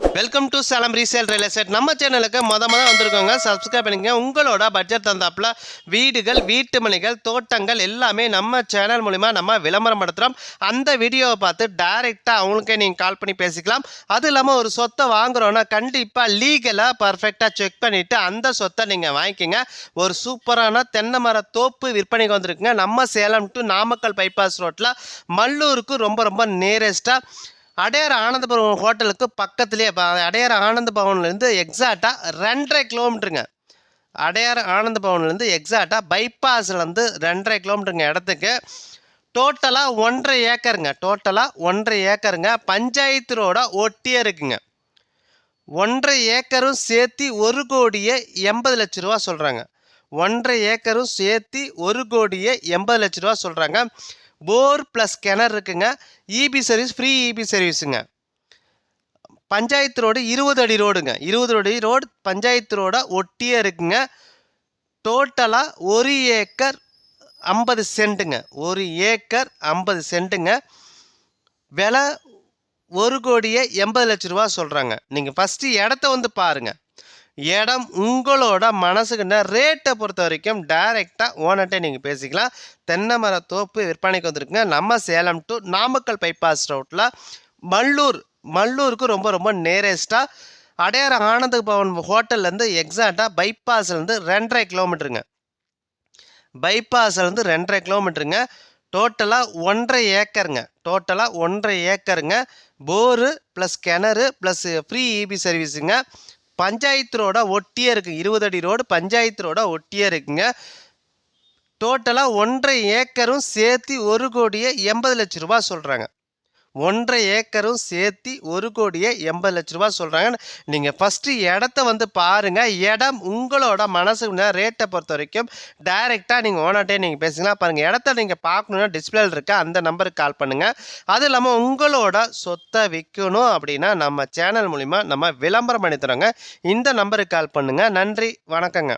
Welcome to Salem resale real estate நம்ம சேனலுக்கு மொத மொதல் வந்திருக்கோங்க. சப்ஸ்கிரைப் பண்ணிக்கங்க. உங்களோட பட்ஜெட் தந்தாப்புல வீடுகள் வீட்டு மனைகள் தோட்டங்கள் எல்லாமே நம்ம சேனல் மூலிமா நம்ம விளம்பரம் படுத்துகிறோம் அந்த வீடியோவை பார்த்து டைரெக்டாக அவங்களுக்கே நீங்கள் கால் பண்ணி பேசிக்கலாம். அது இல்லாமல் ஒரு சொத்தை வாங்குறோன்னா கண்டிப்பாக லீகலாக பர்ஃபெக்டாக செக் பண்ணிவிட்டு அந்த சொத்தை நீங்கள் வாங்கிக்கோங்க. ஒரு சூப்பரான தென்னை மர தோப்பு விற்பனைக்கு வந்திருக்குங்க. நம்ம சேலம் டு நாமக்கல் பைபாஸ் ரோட்டில் மல்லூருக்கு ரொம்ப ரொம்ப நியரஸ்ட்டாக அடையார் ஆனந்தபுரம் ஹோட்டலுக்கு பக்கத்துலேயே இப்போ அடையார் ஆனந்த பவன்லேருந்து எக்ஸாக்டாக ரெண்டரை கிலோமீட்டருங்க அடையார் ஆனந்த பவன்லேருந்து எக்ஸாக்டாக பைபாஸ்லேருந்து ரெண்டரை கிலோமீட்டருங்க இடத்துக்கு. டோட்டலாக ஒன்றரை ஏக்கருங்க. டோட்டலாக ஒன்றரை ஏக்கருங்க. பஞ்சாயத்து ரோட ஒட்டியே இருக்குங்க. ஒன்றரை ஏக்கரும் சேர்த்து ஒரு கோடியே எண்பது லட்ச ரூபா சொல்கிறாங்க ஒன்றரை ஏக்கரும் சேர்த்து ஒரு கோடியே எண்பது லட்ச ரூபா சொல்கிறாங்க போர் ப்ளஸ் கிணறு இருக்குங்க. இபி சர்வீஸ் ஃப்ரீ இபி சர்வீஸுங்க பஞ்சாயத்து ரோடு இருபது அடி ரோடுங்க இருபது அடி ரோடு பஞ்சாயத்து ரோட ஒட்டியே இருக்குங்க. டோட்டலாக ஒரு ஏக்கர் ஐம்பது சென்ட்டுங்க. ஒரு ஏக்கர் ஐம்பது சென்ட்டுங்க. விலை ஒரு கோடியே எண்பது லட்ச ரூபா சொல்கிறாங்க நீங்கள் ஃபஸ்ட்டு இடத்த வந்து பாருங்கள் இடம் உங்களோட மனசுக்குன்னா ரேட்டை பொறுத்த வரைக்கும் டைரெக்டாக ஓனர்கிட்ட நீங்கள் பேசிக்கலாம். தென்னை மர தோப்பு விற்பனைக்கு வந்திருக்குங்க. நம்ம சேலம் டு நாமக்கல் பைபாஸ் ரோட்டில் மல்லூர். மல்லூருக்கு ரொம்ப ரொம்ப நேரஸ்ட்டாக அடையார ஆனந்த பவன் ஹோட்டல்லேருந்து எக்ஸாக்டாக பைபாஸ்லேருந்து ரெண்டரை கிலோமீட்டருங்க பைபாஸ்லேருந்து ரெண்டரை கிலோமீட்டருங்க டோட்டலாக ஒன்றரை ஏக்கருங்க. டோட்டலாக ஒன்றரை ஏக்கருங்க. போரு ப்ளஸ் கிணறு ப்ளஸ் ஃப்ரீ இபி சர்வீஸுங்க பஞ்சாயத்து ரோட ஒட்டியே இருக்குது இருபது அடி ரோடு பஞ்சாயத்து ரோட ஒட்டியே இருக்குங்க. டோட்டலாக ஒன்றரை ஏக்கரும் சேர்த்து ஒரு கோடியே எண்பது லட்ச ரூபா சொல்கிறாங்க ஒன்றரை ஏக்கரும் சேர்த்து ஒரு கோடியே எண்பது லட்ச ரூபா சொல்கிறாங்க நீங்கள் ஃபஸ்ட்டு இடத்த வந்து பாருங்கள் இடம் உங்களோட மனசுக்கு ரேட்டை பொறுத்த வரைக்கும் டைரெக்டாக நீங்கள் ஓனர்ட்டே நீங்கள் பேசுங்களா பாருங்கள் இடத்த நீங்கள் பார்க்கணுன்னா டிஸ்பிளேல இருக்க அந்த நம்பருக்கு கால் பண்ணுங்கள் அது இல்லாமல் உங்களோட சொத்தை விற்கணும் அப்படின்னா நம்ம சேனல் மூலிமா நம்ம விளம்பரம் பண்ணி தரோங்க இந்த நம்பருக்கு கால் பண்ணுங்கள் நன்றி வணக்கங்க.